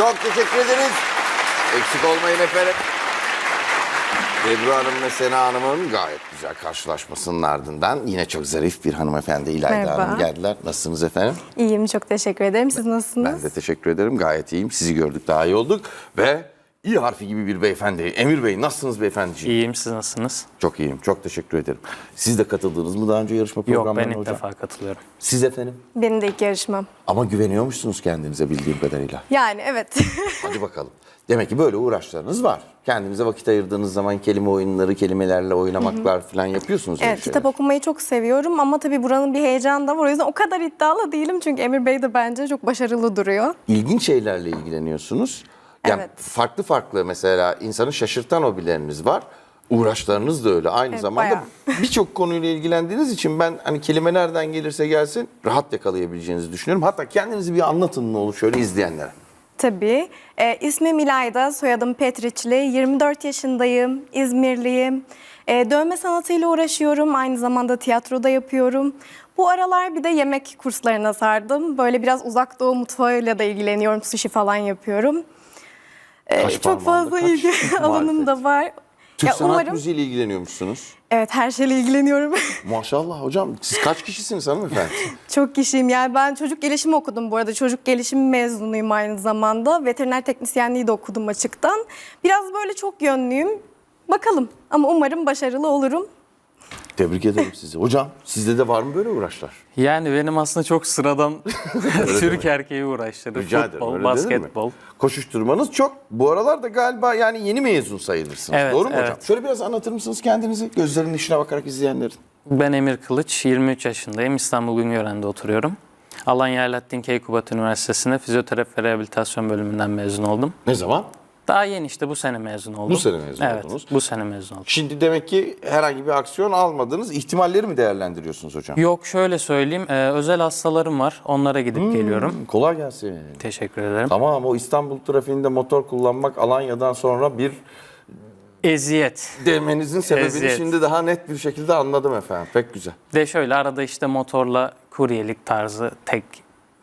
Çok teşekkür ederiz. Eksik olmayın efendim. Ebru Hanım ve Sena Hanım'ın gayet güzel karşılaşmasının ardından yine çok zarif bir hanımefendi İlayda Merhaba. Hanım geldiler. Nasılsınız efendim? İyiyim çok teşekkür ederim. Siz nasılsınız? Ben de teşekkür ederim. Gayet iyiyim. Sizi gördük daha iyi olduk. Ve İ harfi gibi bir beyefendi. Emir Bey nasılsınız beyefendiciğim? İyiyim siz nasılsınız? Çok iyiyim. Çok teşekkür ederim. Siz de katıldınız mı daha önce yarışma Yok ben ilk hocam? defa katılıyorum. Siz efendim? Benim de ilk yarışmam. Ama güveniyormuşsunuz kendinize bildiğim kadarıyla. Yani evet. Hadi bakalım. Demek ki böyle uğraşlarınız var. Kendinize vakit ayırdığınız zaman kelime oyunları, kelimelerle oynamaklar falan yapıyorsunuz. öyle evet kitap okumayı çok seviyorum ama tabii buranın bir heyecanı da var. O yüzden o kadar iddialı değilim. Çünkü Emir Bey de bence çok başarılı duruyor. İlginç şeylerle ilgileniyorsunuz. Yani Evet. Farklı farklı mesela insanı şaşırtan hobileriniz var. Uğraşlarınız da öyle. Aynı Evet, zamanda birçok konuyla ilgilendiğiniz için ben hani kelime nereden gelirse gelsin rahat yakalayabileceğinizi düşünüyorum. Hatta kendinizi bir anlatın ne olur şöyle izleyenlere. Tabii. Ee, ismim İlayda, soyadım Petriçli. 24 yaşındayım, İzmirliyim. Ee, dövme sanatıyla uğraşıyorum. Aynı zamanda tiyatroda yapıyorum. Bu aralar bir de yemek kurslarına sardım. Böyle biraz uzak doğu mutfağıyla da ilgileniyorum. Sushi falan yapıyorum. Ee, çok parmağında fazla kaç ilgi alanım da var. Türk Ya sanat umarım müziğiyle ilgileniyormuşsunuz. evet her şeyle ilgileniyorum. Maşallah hocam. Siz kaç kişisiniz hanımefendi? Çok kişiyim yani ben çocuk gelişimi okudum bu arada. Çocuk gelişimi mezunuyum aynı zamanda. Veteriner teknisyenliği de okudum açıktan. Biraz böyle çok yönlüyüm. Bakalım ama umarım başarılı olurum. Tebrik ederim sizi. Hocam sizde de var mı böyle uğraşlar? Yani benim aslında çok sıradan Türk erkeği uğraşları. Rica ederim. Futbol, öyle denir mi? basketbol. Koşuşturmanız çok. Bu aralarda galiba yani yeni mezun sayılırsınız. Evet, Doğru mu hocam? evet. Şöyle biraz anlatır mısınız kendinizi? Gözlerinin içine bakarak izleyenlerin. Ben Emir Kılıç, 23 yaşındayım. İstanbul Güngören'de oturuyorum. Alanya Alaaddin Keykubat Üniversitesi'nde fizyoterapi ve rehabilitasyon bölümünden mezun oldum. Ne zaman? Daha yeni işte bu sene mezun oldum. Bu sene mezun evet, oldunuz. bu sene mezun oldum. Şimdi demek ki herhangi bir aksiyon almadınız. İhtimalleri mi değerlendiriyorsunuz hocam? Yok şöyle söyleyeyim, e, özel hastalarım var. Onlara gidip Hmm. geliyorum. Kolay gelsin. Teşekkür ederim. Tamam o İstanbul trafiğinde motor kullanmak Alanya'dan sonra bir Eziyet. demenizin sebebini Eziyet. şimdi daha net bir şekilde anladım efendim. Pek güzel. De şöyle arada işte motorla kuryelik tarzı tek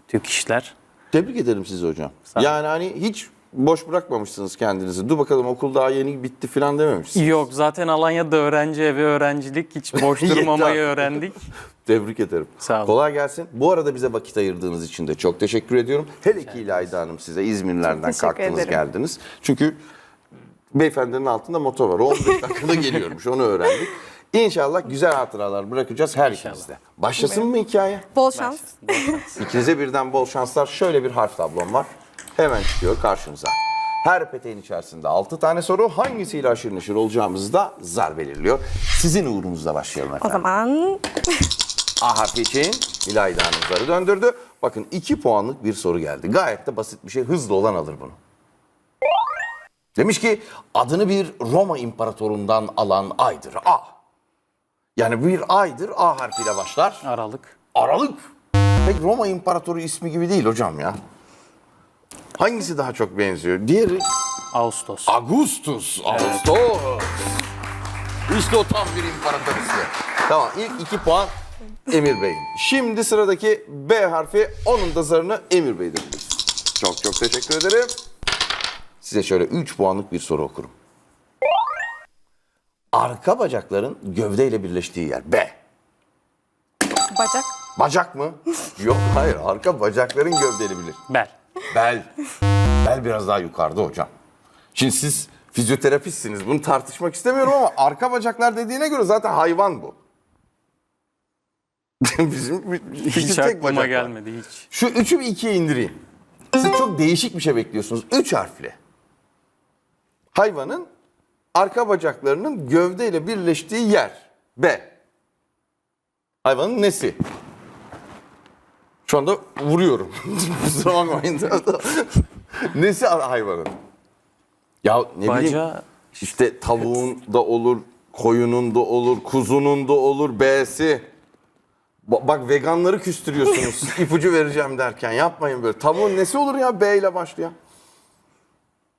tük işler. Tebrik ederim sizi hocam. Yani hani hiç boş bırakmamışsınız kendinizi. Dur bakalım okul daha yeni bitti falan dememişsiniz. Yok zaten Alanya'da öğrenci evi öğrencilik hiç boş durmamayı öğrendik. Tebrik ederim. Sağ olun. Kolay gelsin. Bu arada bize vakit ayırdığınız için de çok teşekkür ediyorum. Hele ki İlayda Hanım size İzmirlerden Çok teşekkür kalktınız ederim. geldiniz. Çünkü beyefendinin altında motor var. O 15 dakikada geliyormuş onu öğrendik. İnşallah güzel hatıralar bırakacağız her ikinizde. Başlasın mı hikaye? Bol şans. İkinize birden bol şanslar. Şöyle bir harf tablom var. Hemen çıkıyor karşınıza. Her peteğin içerisinde 6 tane soru. Hangisiyle aşırı neşir olacağımızı da zar belirliyor. Sizin uğrunuzla başlayalım O efendim. zaman A harfi için İlayda Hanım zarı döndürdü. Bakın 2 puanlık bir soru geldi. Gayet de basit bir şey. Hızlı olan alır bunu. Demiş ki adını bir Roma imparatorundan alan aydır. A. Yani bir aydır A harfiyle başlar. Aralık. Aralık. Pek Roma İmparatoru ismi gibi değil hocam ya. Hangisi daha çok benziyor? Diğeri Ağustos. Augustus. Ağustos. İşte o tam bir imparator ismi. Tamam ilk iki puan Emir Bey. Şimdi sıradaki B harfi onun da zarını Emir Bey'de buluruz. Çok çok teşekkür ederim. Size şöyle 3 puanlık bir soru okurum. Arka bacakların gövdeyle birleştiği yer. B. bacak. Bacak mı? Yok hayır arka bacakların gövdeli bilir. Bel. Bel. Bel biraz daha yukarıda hocam. Şimdi siz fizyoterapistsiniz bunu tartışmak istemiyorum ama arka bacaklar dediğine göre zaten hayvan bu. Bizim Hiç tek aklıma bacak var. gelmedi hiç. Şu üçü bir ikiye indireyim. Siz çok değişik bir şey bekliyorsunuz. Üç harfli. Hayvanın arka bacaklarının gövdeyle birleştiği yer. B. Hayvanın nesi? Şu anda vuruyorum. Kusura bakmayın. nesi hayvanın? Ya ne bileyim. Bacağı İşte tavuğun da olur, koyunun da olur, kuzunun da olur, B'si. Ba- Bak veganları küstürüyorsunuz ipucu vereceğim derken yapmayın böyle. Tavuğun nesi olur ya B ile başlayan?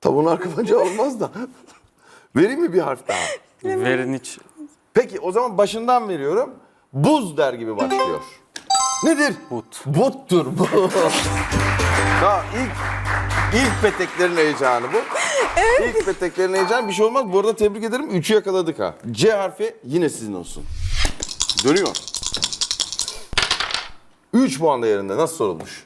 Tavuğun arka bacağı olmaz da. Vereyim mi bir harf daha? verin hiç. Peki o zaman başından veriyorum. Buz der gibi başlıyor. Nedir? But. Buttur bu. Daha ilk İlk peteklerin heyecanı bu. İlk peteklerin heyecanı bir şey olmaz. Bu arada tebrik ederim. Üçü yakaladık ha. C harfi yine sizin olsun. Dönüyor. 3 puan değerinde nasıl sorulmuş?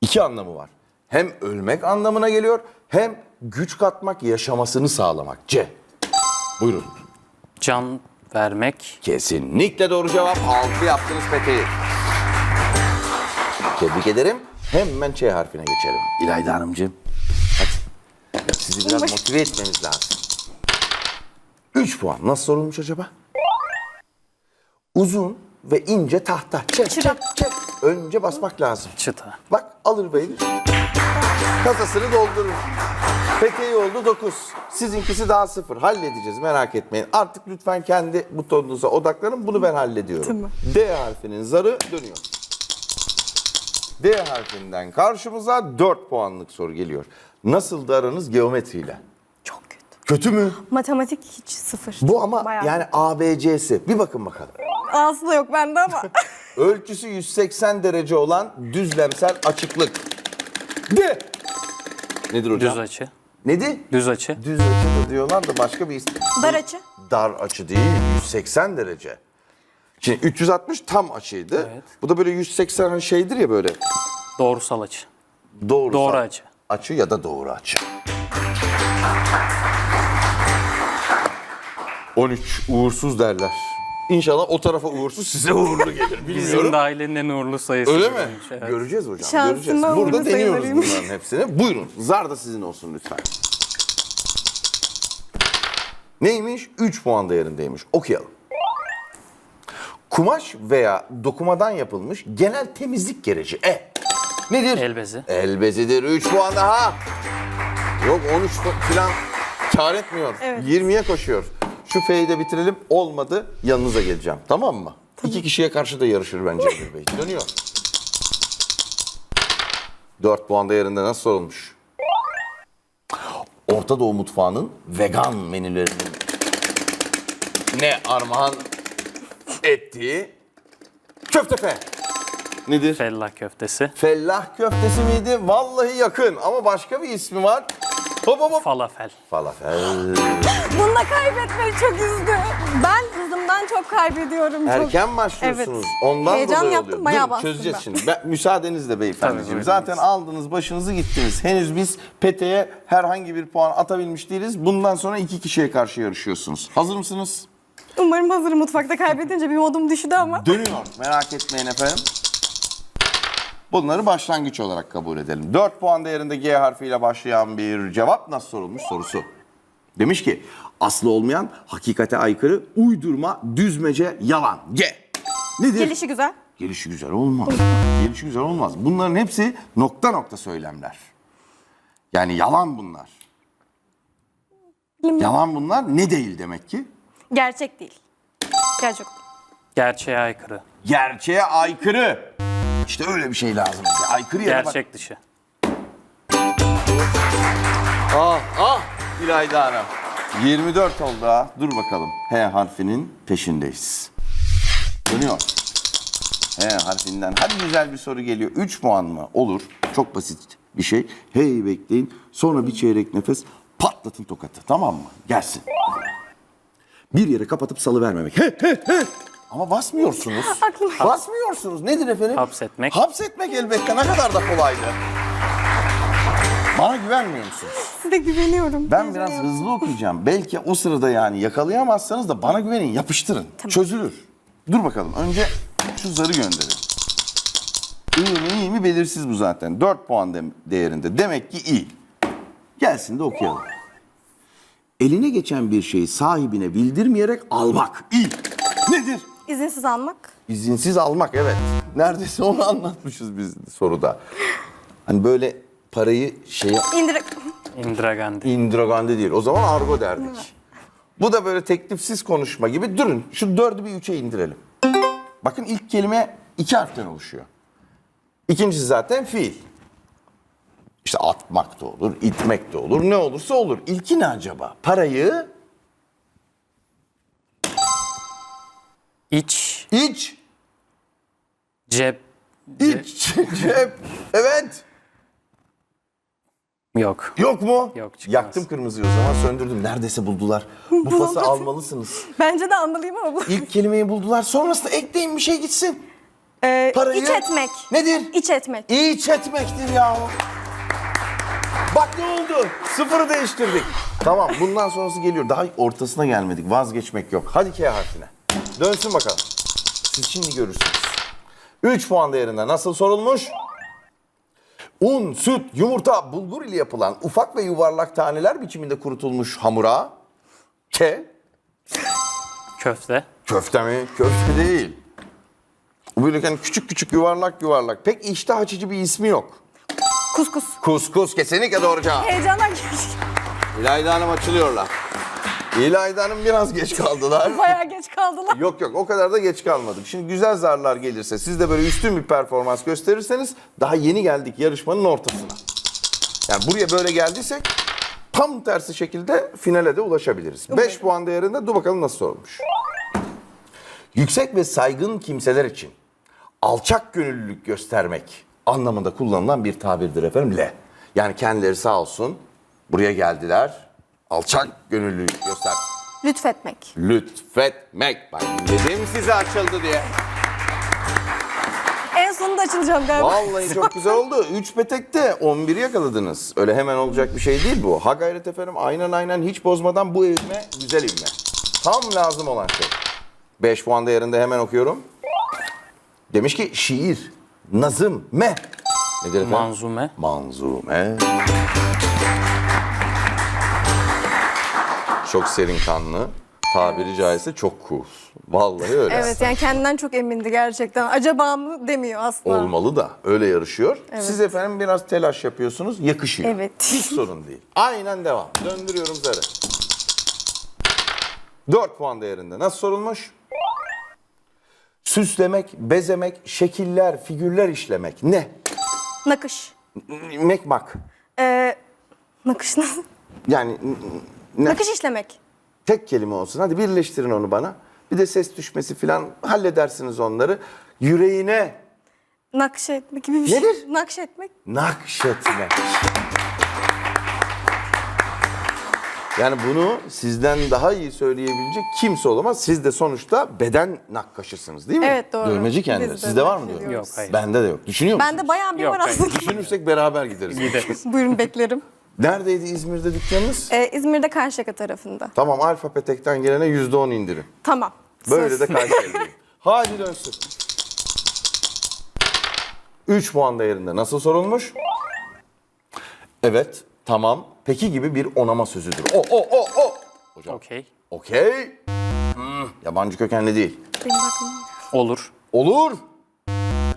İki anlamı var. Hem ölmek anlamına geliyor hem güç katmak, yaşamasını sağlamak. C. Buyurun. Can vermek. Kesinlikle doğru cevap. 6 yaptınız peteği. Tebrik ederim. Hemen Ç harfine geçelim. İlayda Hanımcığım. Hadi. Sizi biraz motive etmemiz lazım. 3 puan. Nasıl sorulmuş acaba? Uzun ve ince tahta. Çek, çek, çek. Önce basmak lazım. Çıta. Bak alır beyler. Kasasını doldurur. Peteği oldu 9. Sizinkisi daha 0. Halledeceğiz merak etmeyin. Artık lütfen kendi butonunuza odaklanın. Bunu ben hallediyorum. Tamam. D harfinin zarı dönüyor. D harfinden karşımıza 4 puanlık soru geliyor. Nasıldı aranız geometriyle? Çok kötü. Kötü mü? Matematik hiç sıfır. Bu ama Bayağı. yani ABC'si. Bir bakın bakalım. Ağzı da yok bende ama. Ölçüsü 180 derece olan düzlemsel açıklık. D. Nedir hocam? Düz açı. Nedir? Düz açı. Düz açı da diyorlar da başka bir isim. Dar açı. Dar açı değil, 180 derece. Şimdi 360 tam açıydı. Evet. Bu da böyle 180 hani şeydir ya böyle. Doğrusal açı. Doğru, Doğru açı. Açı ya da doğru açı. 13 uğursuz derler. İnşallah o tarafa uğursuz size uğurlu gelir. Bizim Bilmiyorum. de ailenin en uğurlu sayısı. Öyle mi? bugünmüş, evet. Göreceğiz hocam. Şansıma göreceğiz. uğurlu Burada deniyoruz sayılarıymış. bunların hepsini. Buyurun. Zar da sizin olsun lütfen. Neymiş? 3 puan değerindeymiş. Okuyalım. Kumaş veya dokumadan yapılmış genel temizlik gereci. E. Nedir? El bezi. El bezidir. 3 puan daha. Yok 13 falan kar etmiyor. Evet. 20'ye koşuyor. Şu F'yi de bitirelim. Olmadı yanınıza geleceğim. Tamam mı? İki kişiye karşı da yarışır bence Emir Bey. Dönüyor. 4 puan değerinde nasıl sorulmuş? Orta Doğu mutfağının vegan menülerinin ne armağan ettiği köftefe. Nedir? Fellah köftesi. Fellah köftesi miydi? Vallahi yakın ama başka bir ismi var. Hop hop hop. Falafel. Falafel. Bunu da kaybetmeyi çok üzdü. Ben hızımdan çok kaybediyorum. Çok. Erken başlıyorsunuz. Evet. Ondan Heyecan dolayı yaptım, oluyor. bayağı Dur, bastım çözeceğiz ben. şimdi. Ben, müsaadenizle beyefendiciğim. buyurun. Zaten aldınız başınızı gittiniz. Henüz biz peteğe herhangi bir puan atabilmiş değiliz. Bundan sonra iki kişiye karşı yarışıyorsunuz. Hazır mısınız? Umarım hazırım mutfakta kaybedince bir modum düştü ama. Dönüyor. Merak etmeyin efendim. Bunları başlangıç olarak kabul edelim. 4 puan değerinde G harfiyle başlayan bir cevap nasıl sorulmuş sorusu. Demiş ki aslı olmayan hakikate aykırı uydurma düzmece yalan. G. Nedir? Gelişi güzel. Gelişi güzel olmaz. Gelişi güzel olmaz. Bunların hepsi nokta nokta söylemler. Yani yalan bunlar. Yalan bunlar ne değil demek ki? Gerçek değil. Gerçek. Gerçeğe aykırı. Gerçeğe aykırı. İşte öyle bir şey lazım bize. Aykırı yere bak. Gerçek dışı. Ah ah İlayda Hanım. 24 oldu ha. Dur bakalım. H harfinin peşindeyiz. Dönüyor. H harfinden. Hadi güzel bir soru geliyor. 3 puan mı? Olur. Çok basit bir şey. Hey bekleyin. Sonra bir çeyrek nefes. Patlatın tokatı. Tamam mı? Gelsin. Bir yere kapatıp salı vermemek. He he he. Ama basmıyorsunuz. Aklıma- Basmıyorsunuz. Nedir efendim? Hapsetmek. Hapsetmek elbette. Ne kadar da kolaydı. Bana güvenmiyor musunuz? Size güveniyorum. Ben biraz hızlı okuyacağım. Belki o sırada yani yakalayamazsanız da bana güvenin, yapıştırın. Çözülür. Dur bakalım. Önce şu zarı gönderin. İyi mi iyi mi belirsiz bu zaten. 4 puan de- değerinde. Demek ki iyi. Gelsin de okuyalım. Eline geçen bir şeyi sahibine bildirmeyerek almak. İyi. Nedir? İzinsiz almak. İzinsiz almak evet. Neredeyse onu anlatmışız biz soruda. Hani böyle parayı şeye İndirek. Indira Gandhi. Indira Gandhi değil. O zaman argo derdik. Bu da böyle teklifsiz konuşma gibi. Durun şu dördü bir üçe indirelim. Bakın ilk kelime iki harften oluşuyor. İkincisi zaten fiil. İşte atmak da olur, itmek de olur, ne olursa olur. İlki ne acaba? Parayı İç. iç, Cep. iç, cep. Evet. Yok. Yok mu? Yok, çıkmaz. Yaktım kırmızıyı o zaman söndürdüm. Neredeyse buldular. Bu fası almalısınız. Bence de anmalıyım ama bu. İlk kelimeyi buldular. Sonrasında ekleyin bir şey gitsin. Ee, Parayı... iç etmek. Nedir? İç etmek. İç etmektir ya. Bak ne oldu? Sıfırı değiştirdik. Tamam bundan sonrası geliyor. Daha ortasına gelmedik. Vazgeçmek yok. Hadi K harfine. Dönsün bakalım. Siz şimdi görürsünüz. 3 puan değerinde nasıl sorulmuş? Un, süt, yumurta, bulgur ile yapılan ufak ve yuvarlak taneler biçiminde kurutulmuş hamura K Köfte. Köfte mi? Köfte değil. Bu böyle hani küçük küçük yuvarlak yuvarlak. Pek iştah açıcı bir ismi yok. Kuskus. Kuskus kesinlikle doğru cevap. Heyecandan geldi. İlayda Hanım açılıyorlar. İlayda Hanım biraz geç kaldılar. Bayağı geç kaldılar. yok yok o kadar da geç kalmadık. Şimdi güzel zarlar gelirse siz de böyle üstün bir performans gösterirseniz daha yeni geldik yarışmanın ortasına. Yani buraya böyle geldiysek tam tersi şekilde finale de ulaşabiliriz. 5 puan değerinde dur bakalım nasıl sorulmuş. Yüksek ve saygın kimseler için alçak gönüllülük göstermek anlamında kullanılan bir tabirdir efendim. Le. Yani kendileri sağ olsun buraya geldiler. Alçak gönüllülük göster. Lütfetmek. Lütfetmek. Bak dedim size açıldı diye. En sonunda açılacağım galiba. Vallahi çok güzel oldu. 3 petekte 11'i yakaladınız. Öyle hemen olacak bir şey değil bu. Ha gayret efendim aynen aynen hiç bozmadan bu evime güzel evime. Tam lazım olan şey. 5 puan değerinde hemen okuyorum. Demiş ki şiir, nazım, me. Nedir efendim? Manzume. Manzume. Çok serin kanlı. Tabiri caizse çok cool. Vallahi öyle. Evet yani kendinden çok emindi gerçekten. Acaba mı demiyor aslında. Olmalı da öyle yarışıyor. Siz efendim biraz telaş yapıyorsunuz. Yakışıyor. Evet. Hiç sorun değil. Aynen devam. Döndürüyorum zarı. 4 puan değerinde. Nasıl sorulmuş? Süslemek, bezemek, şekiller, figürler işlemek. Ne? Nakış. Mekmak. Ee, nakış nasıl? Yani ne? Nakış işlemek. Tek kelime olsun. Hadi birleştirin onu bana. Bir de ses düşmesi falan halledersiniz onları. Yüreğine Nakşetmek gibi bir şey. Nedir? Nakşetmek. nakşetmek. Yani bunu sizden daha iyi söyleyebilecek kimse olamaz. Siz de sonuçta beden nakkaşısınız değil mi? Evet, doğru. Dövmeci Biz kendileri. de Sizde var mı nakş diyor? Yok hayır. Bende de yok. Düşünüyor musunuz? Bende bayağı bir Yok, var hayır. aslında. Düşünürsek beraber gideriz. Gideriz. Buyurun beklerim. Neredeydi İzmir'de dükkanınız? Ee, İzmir'de Karşıyaka tarafında. Tamam Alfa Petek'ten gelene yüzde on indirim. Tamam. Böyle Söz. de Kayseri'deyim. Hadi dönsün. 3 puan değerinde nasıl sorulmuş? Evet, tamam, peki gibi bir onama sözüdür. O, o, o, o. Hocam, Okey. okey. Hmm, yabancı kökenli değil. Benim aklım. Olur. Olur.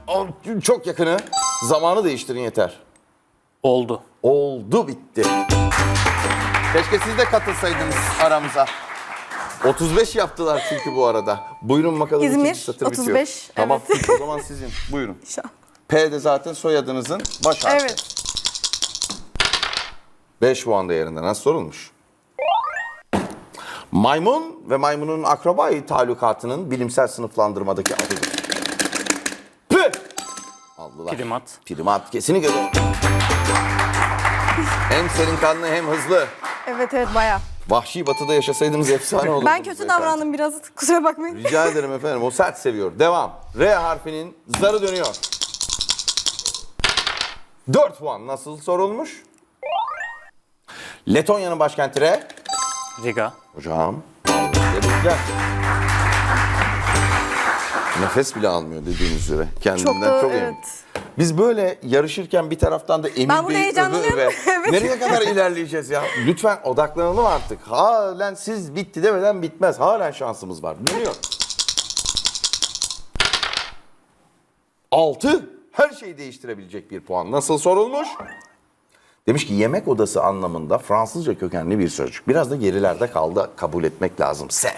Aa, Çok yakını. Zamanı değiştirin yeter. Oldu. Oldu bitti. Keşke siz de katılsaydınız aramıza. 35 yaptılar çünkü bu arada. Buyurun bakalım. İzmir, satır bitiyor. 35, Tamam evet. o zaman sizin. Buyurun. P de zaten soyadınızın baş harfi. Evet. 5 puan değerinde nasıl sorulmuş? Maymun ve maymunun akrabayı talukatının bilimsel sınıflandırmadaki adıdır. Püh! Aldılar. Primat. Primat kesinlikle. Hem serin kanlı hem hızlı. Evet evet bayağı. Vahşi batıda yaşasaydınız efsane olurdu. Ben kötü davrandım biraz. Kusura bakmayın. Rica ederim efendim. O sert seviyor. Devam. R harfinin zarı dönüyor. 4 puan nasıl sorulmuş? Letonya'nın başkenti R. Riga. Hocam. Tebrikler. Nefes bile almıyor dediğiniz üzere. Kendinden Çok çok, da emin. Biz böyle yarışırken bir taraftan da Emir Ben öve heyecanlanıyorum. öve. Evet. Nereye kadar ilerleyeceğiz ya? Lütfen odaklanalım artık. Halen siz bitti demeden bitmez. Halen şansımız var. Dönüyor. Altı. Her şeyi değiştirebilecek bir puan. Nasıl sorulmuş? Demiş ki yemek odası anlamında Fransızca kökenli bir sözcük. Biraz da gerilerde kaldı kabul etmek lazım. Se.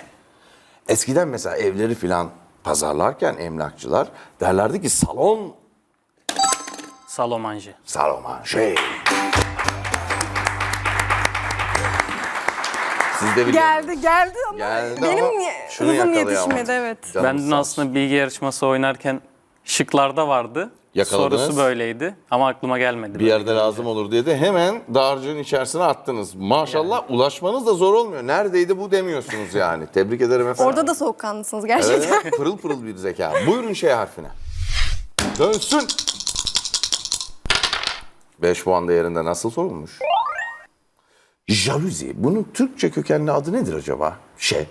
Eskiden mesela evleri filan pazarlarken emlakçılar derlerdi ki salon Salomanji. Saloma şey. Siz de biliyorsunuz. Geldi geldi ama Geldi benim ama ye- şunu hızım yakalayamadım. yetişmedi evet. Canımız Ben dün sağ olsun. aslında bilgi yarışması oynarken Şıklarda vardı. Yakaladınız. Sorusu böyleydi ama aklıma gelmedi. Bir yerde lazım olur diye de hemen dağarcığın içerisine attınız. Maşallah ulaşmanız da zor olmuyor. Neredeydi bu demiyorsunuz yani. Tebrik ederim efendim. Orada da soğukkanlısınız gerçekten. Evet, pırıl pırıl bir zeka. Buyurun şey harfine. Dönsün. 5 puan değerinde nasıl sorulmuş? Jaluzi. Bunun Türkçe kökenli adı nedir acaba? Şey.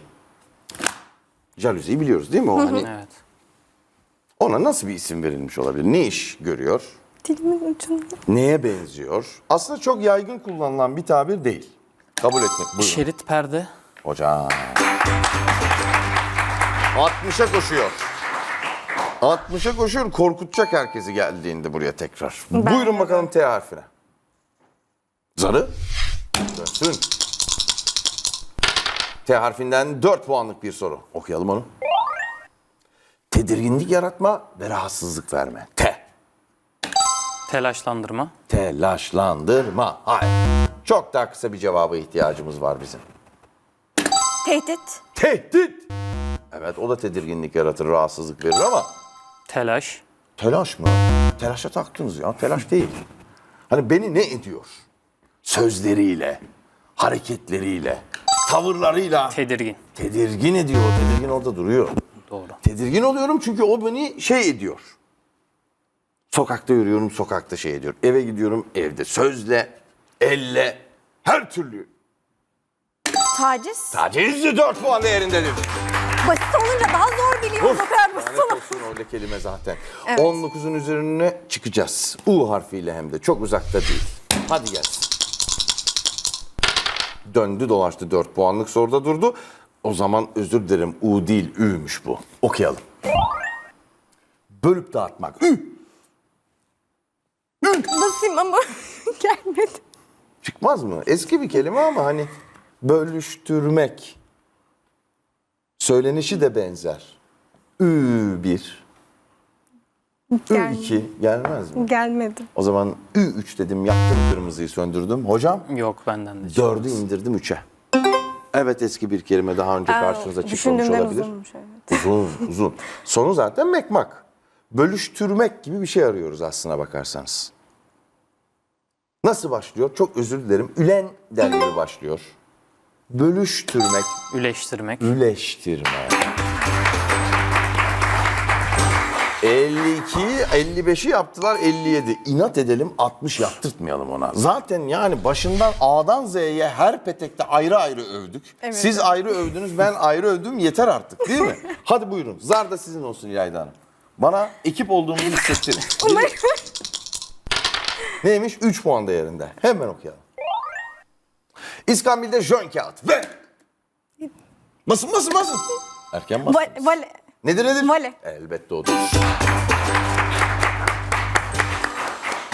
Jaluziyi biliyoruz değil mi? O hani Evet. ona nasıl bir isim verilmiş olabilir? Ne iş görüyor? Dilimin ucunda. Neye benziyor? Aslında çok yaygın kullanılan bir tabir değil. Kabul etmek. Buyurun. Şerit perde. Hocam. 60'a koşuyor. 60'a koşuyor. Korkutacak herkesi geldiğinde buraya tekrar. Buyurun bakalım T harfine. Zarı. Dönsün. T harfinden 4 puanlık bir soru. Okuyalım onu. Tedirginlik yaratma ve rahatsızlık verme. T. Telaşlandırma. Telaşlandırma. Hayır. Çok daha kısa bir cevaba ihtiyacımız var bizim. Tehdit. Tehdit. Evet o da tedirginlik yaratır, rahatsızlık verir ama Telaş. telaş mı? Telaşa taktınız ya. Telaş değil. Hani beni ne ediyor? Sözleriyle, hareketleriyle, tavırlarıyla Tedirgin. tedirgin ediyor. Tedirgin orada duruyor. Doğru. Tedirgin oluyorum çünkü o beni şey ediyor. Sokakta yürüyorum, sokakta şey ediyor. Eve gidiyorum, evde sözle, elle, her türlü. Taciz. Tacizli 4 puan değerindedir. Basit olunca daha zor biliyorum. O kadar basit Lanet olsun öyle kelime zaten. Evet. 19'un üzerine çıkacağız. U harfiyle hem de çok uzakta değil. Hadi gelsin. Döndü dolaştı 4 puanlık soruda durdu. O zaman özür dilerim U değil Ü'müş bu. Okuyalım. Bölüp dağıtmak. Ü. Basayım ama gelmedi. Çıkmaz mı? Eski bir kelime ama hani bölüştürmek. Söylenişi de benzer. Ü1. Gel- Ü2 gelmez mi? Gelmedi. O zaman Ü3 dedim, yaktım kırmızıyı söndürdüm. Hocam Yok benden de. dördü indirdim 3'e. Evet eski bir kelime daha önce karşınıza çıkmamış Düşündüğümden olabilir. uzunmuş evet. Uzun uzun. Sonu zaten mekmak. Bölüştürmek gibi bir şey arıyoruz aslına bakarsanız. Nasıl başlıyor? Çok özür dilerim. Ülen derleri başlıyor. Bölüştürmek, Üleştirmek. üleştirme. 52, 55'i yaptılar 57. İnat edelim 60 yaptırtmayalım ona. Zaten yani başından A'dan Z'ye her petekte ayrı ayrı övdük. Evet. Siz ayrı övdünüz ben ayrı övdüm yeter artık değil mi? Hadi buyurun. Zar da sizin olsun İlayda Hanım. Bana ekip olduğumuzu hissettirin. Neymiş? 3 puan değerinde. Hemen okuyalım. İskambil'de jön kağıt ve... Basın basın basın. Erken basın. Va- vale. Nedir nedir? Vale. Elbette odur.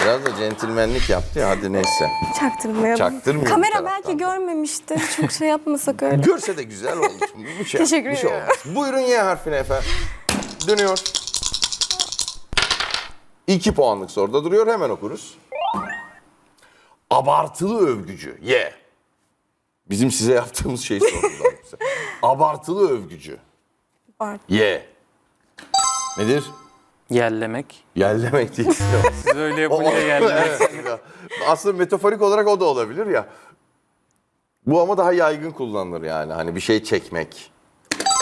Biraz da centilmenlik yaptı ya hadi neyse. Çaktırmayalım. Çaktırmıyor bir Kamera belki da. görmemiştir. Çok şey yapmasak öyle. Görse de güzel oldu. Bir şey, Teşekkür bir şey ederim. olmaz. Buyurun Y harfine efendim. Dönüyor. İki puanlık soruda duruyor hemen okuruz. Abartılı övgücü. Y. Bizim size yaptığımız şeyi sordular. Abartılı övgücü. Var. Y. Nedir? Yerlemek. Yerlemek değil. Siz öyle yapınca yerlemek. Evet. Aslında metaforik olarak o da olabilir ya. Bu ama daha yaygın kullanılır yani. Hani bir şey çekmek.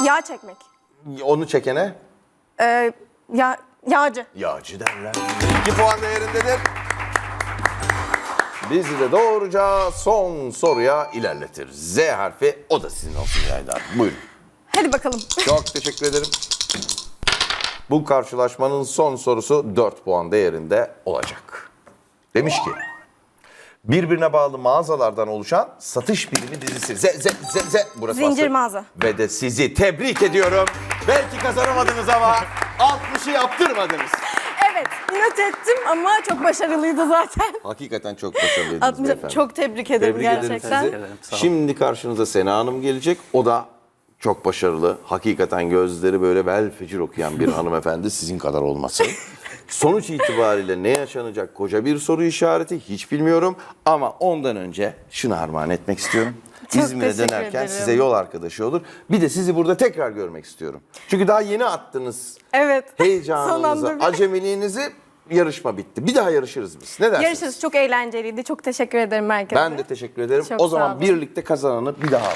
Yağ çekmek. Onu çekene Ee, ya, yağcı. yağcı derler. 2 puan değerindedir. Bizi de doğruca son soruya ilerletir. Z harfi o da sizin olsun Yayda Hanım. Buyurun. Hadi bakalım. Çok teşekkür ederim. Bu karşılaşmanın son sorusu 4 puan değerinde olacak. Demiş ki, birbirine bağlı mağazalardan oluşan satış birimi dizisi. Z, Z, Z, Z. Burası Zincir bastı. mağaza. Ve de sizi tebrik ediyorum. Belki kazanamadınız ama 60'ı yaptırmadınız. Evet, inat ettim ama çok başarılıydı zaten. Hakikaten çok başarılıydınız 60 beyefendi. çok tebrik ederim Tebrik gerçekten. sizi. ederim, olun. Şimdi karşınıza Sena Hanım gelecek. O da çok başarılı. Hakikaten gözleri böyle bel fecir okuyan bir hanımefendi sizin kadar olmasın. Sonuç itibariyle ne yaşanacak koca bir soru işareti hiç bilmiyorum. Ama ondan önce şunu armağan etmek istiyorum. Çok İzmir'e teşekkür dönerken ederim. size yol arkadaşı olur. Bir de sizi burada tekrar görmek istiyorum. Çünkü daha yeni attınız Evet. Son heyecanınızı, anda bir- acemiliğinizi yarışma bitti. Bir daha yarışırız biz. Ne dersiniz? Yarışırız. Çok eğlenceliydi. Çok teşekkür ederim herkese. Ben de teşekkür ederim. Çok o sağ zaman olun. birlikte kazananı bir daha al.